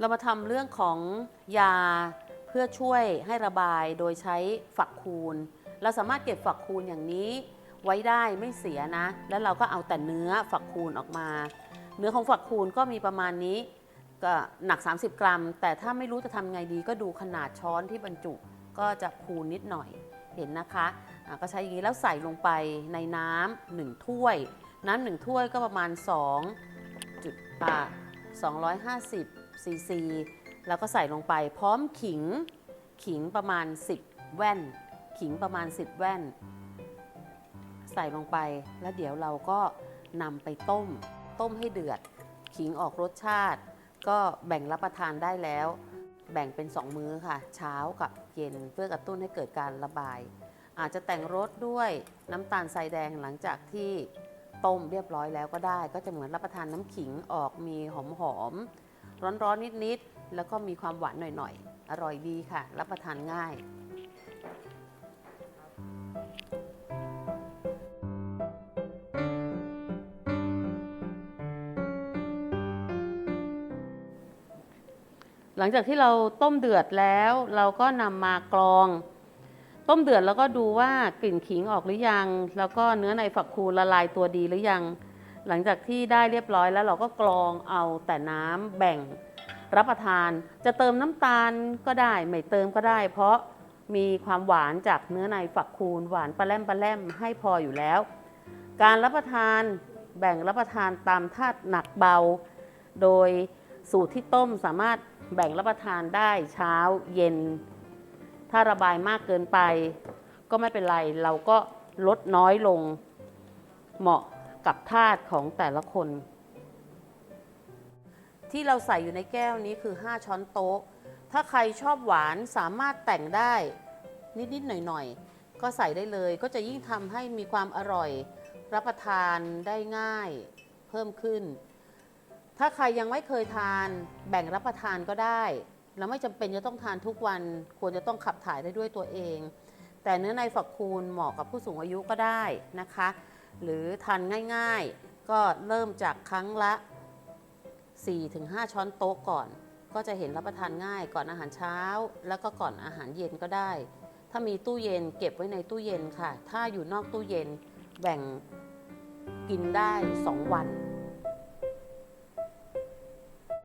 เรามาทำเรื่องของยาเพื่อช่วยให้ระบายโดยใช้ฝักคูณ เราสามารถเก็บฝักคูณอย่างนี้ไว้ได้ไม่เสียนะ แล้วเราก็เอาแต่เนื้อฝักคูณออกมา เนื้อของฝักคูณก็มีประมาณนี้ก็หนัก 30 กรัม แต่ถ้าไม่รู้จะทำไงดีก็ดูขนาดช้อนที่บรรจุก็จะคูณนิดหน่อยเห็นนะคะะก็ใช้อย่างนี้แล้วใส่ลงไปในน้ำหนึ่งถ้วย น้ำหนึ่งถ้วยก็ประมาณ2จุดอ่า 250ซีซีแล้วก็ใส่ลงไปพร้อมขิงขิงประมาณ 10 แว่น ขิงประมาณ 10 แว่น ใส่ลงไปแล้วเดี๋ยวเราก็นำไปต้ม ต้มให้เดือด ขิงออกรสชาติ ก็แบ่งรับประทานได้แล้ว แบ่งเป็น 2 มื้อค่ะ เช้ากับเย็นเพื่อกระตุ้นให้เกิดการระบาย อาจจะแต่งรสด้วยน้ำตาลทรายแดงหลังจากที่ ต้มเรียบร้อยแล้วก็ได้ ก็จะเหมือนรับประทานน้ำขิงออกมีหอมหอมร้อนร้อนๆนิดๆแล้วก็มีความหวานหน่อยๆ อร่อยดีค่ะ รับประทานง่ายหลังจากที่เราต้มเดือดแล้ว เราก็นำมากรอง ต้มเดือดแล้วก็ดูว่ากลิ่นขิงออกหรือยัง แล้วก็เนื้อในฝักคูละลายตัวดีหรือยัง หลังจากที่ได้เรียบร้อยแล้วเราก็กรองเอาแต่น้ำแบ่งรับประทาน จะเติมน้ำตาลก็ได้ ไม่เติมก็ได้ เพราะมีความหวานจากเนื้อในฝักคูณหวานปลาแรมปลาแรมให้พออยู่แล้ว การรับประทานแบ่งรับประทานตามธาตุหนักเบา โดยสูตรที่ต้มสามารถแบ่งรับประทานได้เช้าเย็น ถ้าระบายมากเกินไป ก็ไม่เป็นไร เราก็ลดน้อยลง เหมาะกับธาตุของแต่ละคน ที่เราใส่อยู่ในแก้วนี้คือ 5 ช้อนโต๊ะ ถ้าใครชอบหวานสามารถแต่งได้นิด ๆ หน่อย ๆ ก็ใส่ได้เลยก็จะยิ่งทำให้มีความอร่อย รับประทานได้ง่าย เพิ่มขึ้น ถ้าใครยังไม่เคยทาน แบ่งรับประทานก็ได้ แล้วไม่จำเป็นจะต้องทานทุกวัน ควรจะต้องขับถ่ายได้ด้วยตัวเอง แต่เนื้อในฝักคูณเหมาะกับผู้สูงอายุก็ได้นะคะ หรือทานง่ายๆ ก็เริ่มจากครั้งละ 4-5 ช้อนโต๊ะก่อน ก็จะเห็นรับประทานง่ายก่อนอาหารเช้า แล้วก็ก่อนอาหารเย็นก็ได้ ถ้ามีตู้เย็นเก็บไว้ในตู้เย็นค่ะ ถ้าอยู่นอกตู้เย็นแบ่งกินได้ 2 วัน